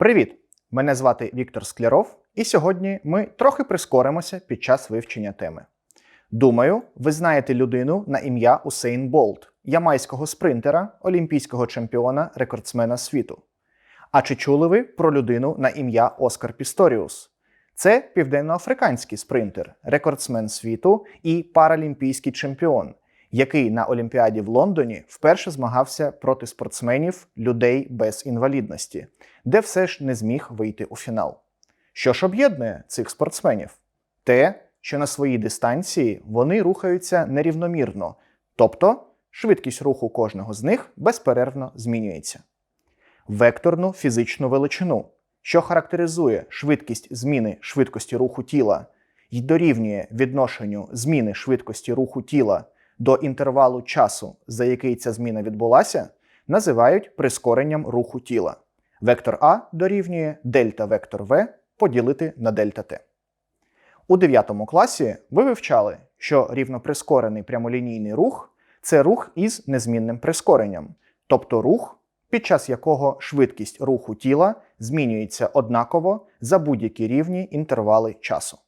Привіт! Мене звати Віктор Скляров, і сьогодні ми трохи прискоримося під час вивчення теми. Думаю, ви знаєте людину на ім'я Усейн Болт, ямайського спринтера, олімпійського чемпіона, рекордсмена світу. А чи чули ви про людину на ім'я Оскар Пісторіус? Це південноафриканський спринтер, рекордсмен світу і паралімпійський чемпіон, який на Олімпіаді в Лондоні вперше змагався проти спортсменів людей без інвалідності, де все ж не зміг вийти у фінал. Що ж об'єднує цих спортсменів? Те, що на своїй дистанції вони рухаються нерівномірно, тобто швидкість руху кожного з них безперервно змінюється. Векторну фізичну величину, що характеризує швидкість зміни швидкості руху тіла і дорівнює відношенню зміни швидкості руху тіла до інтервалу часу, за який ця зміна відбулася, називають прискоренням руху тіла. Вектор А дорівнює дельта вектор В поділити на дельта Т. У 9 класі ви вивчали, що рівноприскорений прямолінійний рух це рух із незмінним прискоренням, тобто рух, під час якого швидкість руху тіла змінюється однаково за будь-які рівні інтервали часу.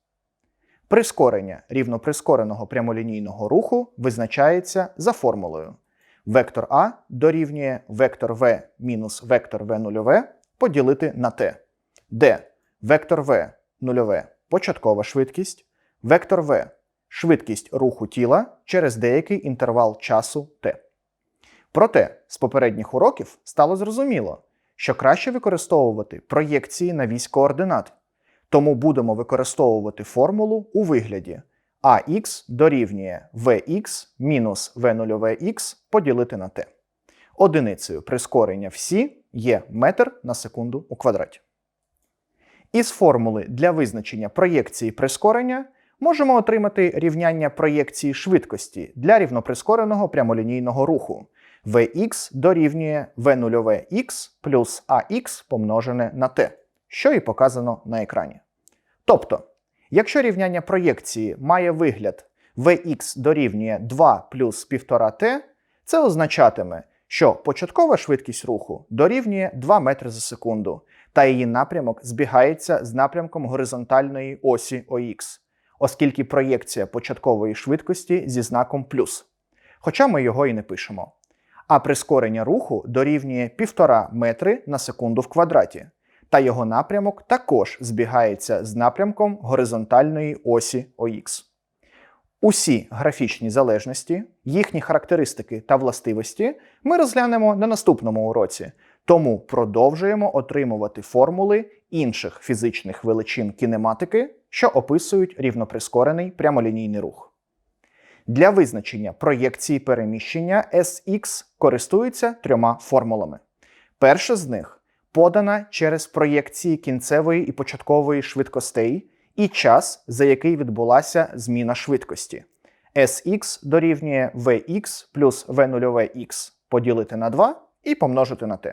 Прискорення рівноприскореного прямолінійного руху визначається за формулою. Вектор А дорівнює вектор В мінус вектор В нульове поділити на Т, де вектор В нульове початкова швидкість, вектор В швидкість руху тіла через деякий інтервал часу Т. Проте з попередніх уроків стало зрозуміло, що краще використовувати проєкції на вісь координат, тому будемо використовувати формулу у вигляді ax дорівнює vx мінус v0x поділити на t. Одиницею прискорення всі є метр на секунду у квадраті. Із формули для визначення проєкції прискорення можемо отримати рівняння проєкції швидкості для рівноприскореного прямолінійного руху. Vx дорівнює v0x плюс ax помножене на t, що і показано на екрані. Тобто, якщо рівняння проєкції має вигляд Vx дорівнює 2 плюс 1,5t, це означатиме, що початкова швидкість руху дорівнює 2 метри за секунду, та її напрямок збігається з напрямком горизонтальної осі ОХ, оскільки проєкція початкової швидкості зі знаком плюс. Хоча ми його і не пишемо. А прискорення руху дорівнює 1,5 метри на секунду в квадраті, та його напрямок також збігається з напрямком горизонтальної осі ОХ. Усі графічні залежності, їхні характеристики та властивості ми розглянемо на наступному уроці, тому продовжуємо отримувати формули інших фізичних величин кінематики, що описують рівноприскорений прямолінійний рух. Для визначення проєкції переміщення SX користуються трьома формулами. Перша з них подана через проєкції кінцевої і початкової швидкостей і час, за який відбулася зміна швидкості. Sx дорівнює Vx плюс V0x поділити на 2 і помножити на t.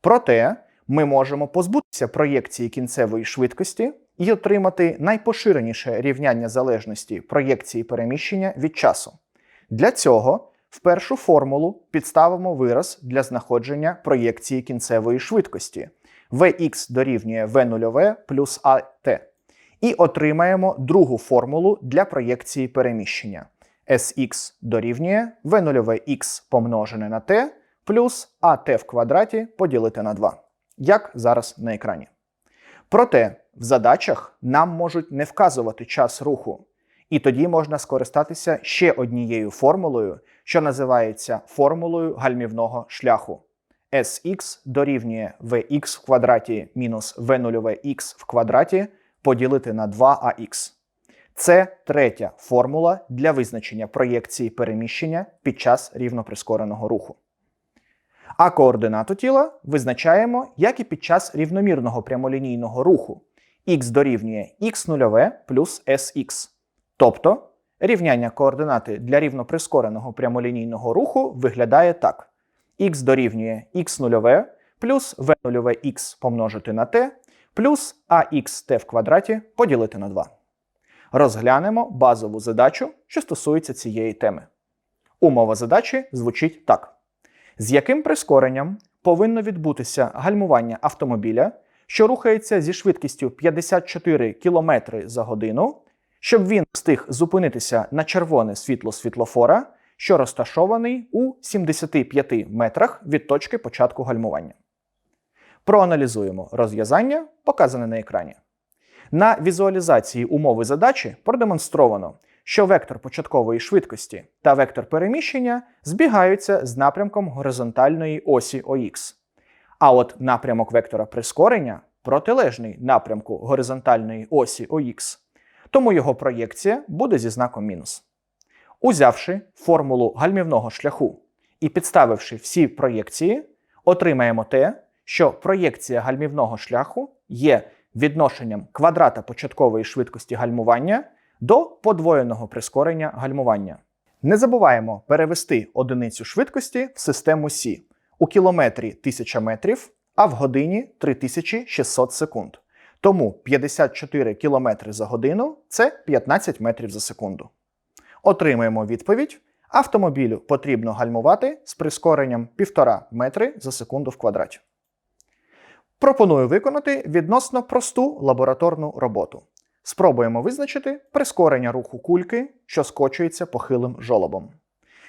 Проте ми можемо позбутися проєкції кінцевої швидкості і отримати найпоширеніше рівняння залежності проєкції переміщення від часу. Для цього в першу формулу підставимо вираз для знаходження проєкції кінцевої швидкості Vx дорівнює V0 плюс AT. І отримаємо другу формулу для проєкції переміщення. Sx дорівнює V0x помножене на t плюс AT в квадраті поділити на 2, як зараз на екрані. Проте в задачах нам можуть не вказувати час руху, і тоді можна скористатися ще однією формулою, що називається формулою гальмівного шляху. Sx дорівнює Vx в квадраті мінус V0x в квадраті поділити на 2ax. Це третя формула для визначення проєкції переміщення під час рівноприскореного руху. А координату тіла визначаємо, як і під час рівномірного прямолінійного руху. х дорівнює x0 плюс sx. Тобто рівняння координати для рівноприскореного прямолінійного руху виглядає так: х дорівнює x0 плюс v0x помножити на t плюс axt в квадраті поділити на 2. Розглянемо базову задачу, що стосується цієї теми. Умова задачі звучить так: з яким прискоренням повинно відбутися гальмування автомобіля, що рухається зі швидкістю 54 км за годину, щоб він встиг зупинитися на червоне світло світлофора, що розташований у 75 метрах від точки початку гальмування. Проаналізуємо розв'язання, показане на екрані. На візуалізації умови задачі продемонстровано, що вектор початкової швидкості та вектор переміщення збігаються з напрямком горизонтальної осі ОХ. А от напрямок вектора прискорення протилежний напрямку горизонтальної осі ОХ, тому його проєкція буде зі знаком мінус. Узявши формулу гальмівного шляху і підставивши всі проєкції, отримаємо те, що проєкція гальмівного шляху є відношенням квадрата початкової швидкості гальмування до подвоєного прискорення гальмування. Не забуваємо перевести одиницю швидкості в систему Сі у кілометрі 1000 метрів, а в годині 3600 секунд. Тому 54 км за годину це 15 метрів за секунду. Отримуємо відповідь. Автомобілю потрібно гальмувати з прискоренням 1,5 метри за секунду в квадраті. Пропоную виконати відносно просту лабораторну роботу. Спробуємо визначити прискорення руху кульки, що скочується похилим жолобом.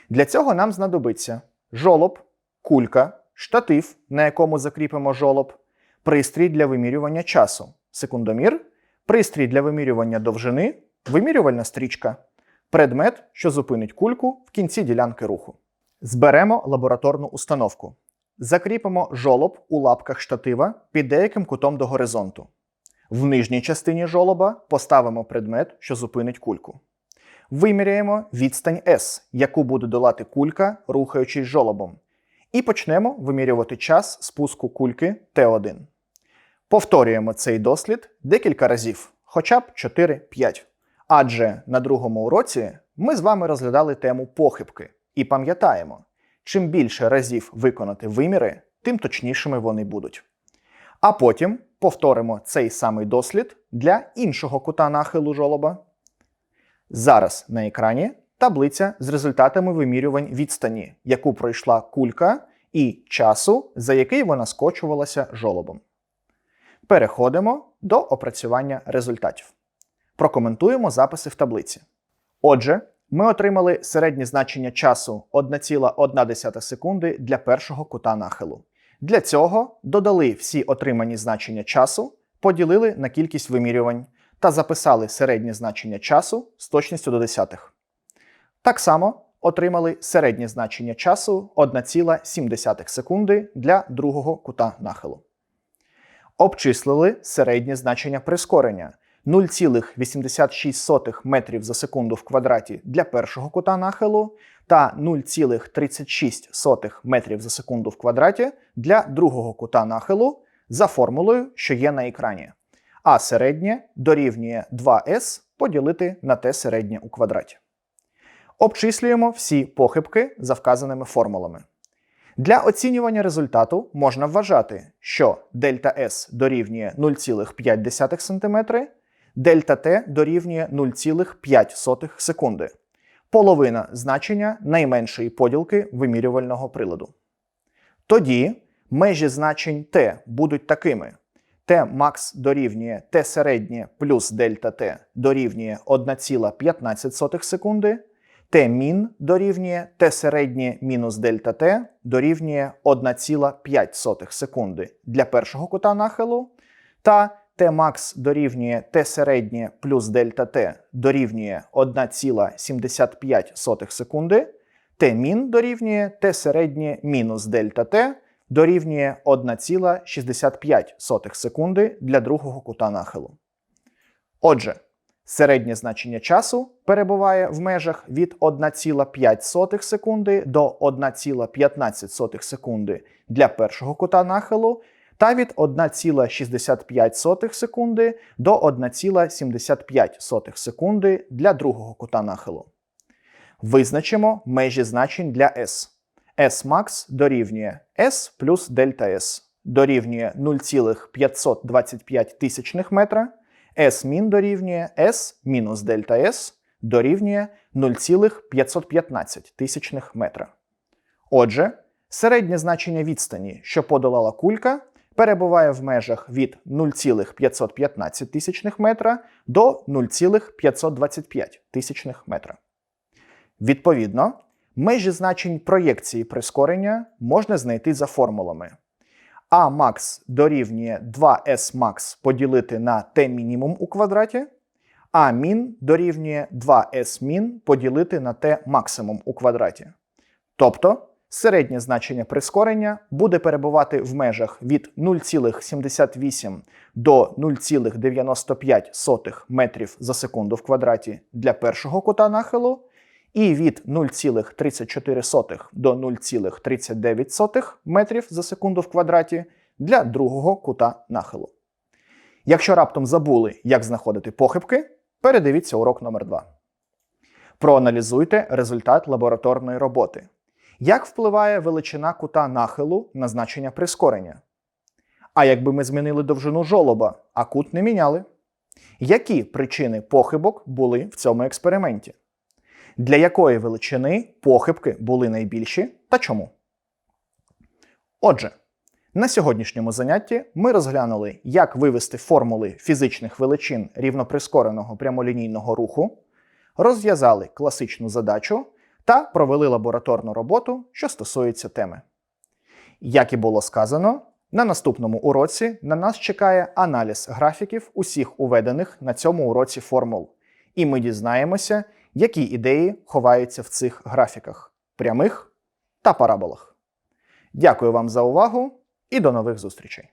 Для цього нам знадобиться жолоб, кулька, штатив, на якому закріпимо жолоб, пристрій для вимірювання часу, секундомір, пристрій для вимірювання довжини, вимірювальна стрічка, предмет, що зупинить кульку в кінці ділянки руху. Зберемо лабораторну установку. Закріпимо жолоб у лапках штатива під деяким кутом до горизонту. В нижній частині жолоба поставимо предмет, що зупинить кульку. Виміряємо відстань S, яку буде долати кулька, рухаючись жолобом. І почнемо вимірювати час спуску кульки Т1. Повторюємо цей дослід декілька разів, хоча б 4-5. Адже на другому уроці ми з вами розглядали тему похибки і пам'ятаємо, чим більше разів виконати виміри, тим точнішими вони будуть. А потім повторимо цей самий дослід для іншого кута нахилу жолоба. Зараз на екрані таблиця з результатами вимірювань відстані, яку пройшла кулька, і часу, за який вона скочувалася жолобом. Переходимо до опрацювання результатів. Прокоментуємо записи в таблиці. Отже, ми отримали середнє значення часу 1,1 секунди для першого кута нахилу. Для цього додали всі отримані значення часу, поділили на кількість вимірювань та записали середнє значення часу з точністю до десятих. Так само отримали середнє значення часу 1,7 секунди для другого кута нахилу. Обчислили середнє значення прискорення 0,86 метрів за секунду в квадраті для першого кута нахилу та 0,36 метрів за секунду в квадраті для другого кута нахилу за формулою, що є на екрані. А середнє дорівнює 2s поділити на t середнє у квадраті. Обчислюємо всі похибки за вказаними формулами. Для оцінювання результату можна вважати, що дельта S дорівнює 0,5 см, дельта T дорівнює 0,5 секунди. Половина значення найменшої поділки вимірювального приладу. Тоді межі значень T будуть такими: T max дорівнює T середнє плюс дельта T дорівнює 1,15 секунди. Т мін дорівнює Т середнє мінус дельта Т дорівнює 1,5 секунди для першого кута нахилу, та Т макс дорівнює Т середнє плюс дельта Т дорівнює 1,75 секунди, Т мін дорівнює Т середнє мінус дельта Т дорівнює 1,65 секунди для другого кута нахилу. Отже, Середнє значення часу перебуває в межах від 1,5 секунди до 1,15 секунди для першого кута нахилу та від 1,65 секунди до 1,75 секунди для другого кута нахилу. Визначимо межі значень для S. S-max дорівнює S плюс дельта S дорівнює 0,525 метра. S мін дорівнює S мінус дельта S дорівнює 0,515 тисячних метра. Отже, Середнє значення відстані, що подолала кулька, перебуває в межах від 0,515 тисячних метра до 0,525 тисячних метра. Відповідно, межі значень проєкції прискорення можна знайти за формулами. А max дорівнює 2s max поділити на t мінімум у квадраті, а min дорівнює 2s min поділити на t максимум у квадраті. Тобто середнє значення прискорення буде перебувати в межах від 0,78 до 0,95 метрів за секунду в квадраті для першого кута нахилу, і від 0,34 до 0,39 метрів за секунду в квадраті для другого кута нахилу. Якщо раптом забули, як знаходити похибки, передивіться урок номер 2 Проаналізуйте результат лабораторної роботи. Як впливає величина кута нахилу на значення прискорення? А якби ми змінили довжину жолоба, а кут не міняли? Які причини похибок були в цьому експерименті? Для якої величини похибки були найбільші та чому? Отже, на сьогоднішньому занятті ми розглянули, як вивести формули фізичних величин рівноприскореного прямолінійного руху, розв'язали класичну задачу та провели лабораторну роботу, що стосується теми. Як і було сказано, на наступному уроці на нас чекає аналіз графіків усіх уведених на цьому уроці формул, і ми дізнаємося, які ідеї ховаються в цих графіках прямих та параболах. Дякую вам за увагу і до нових зустрічей!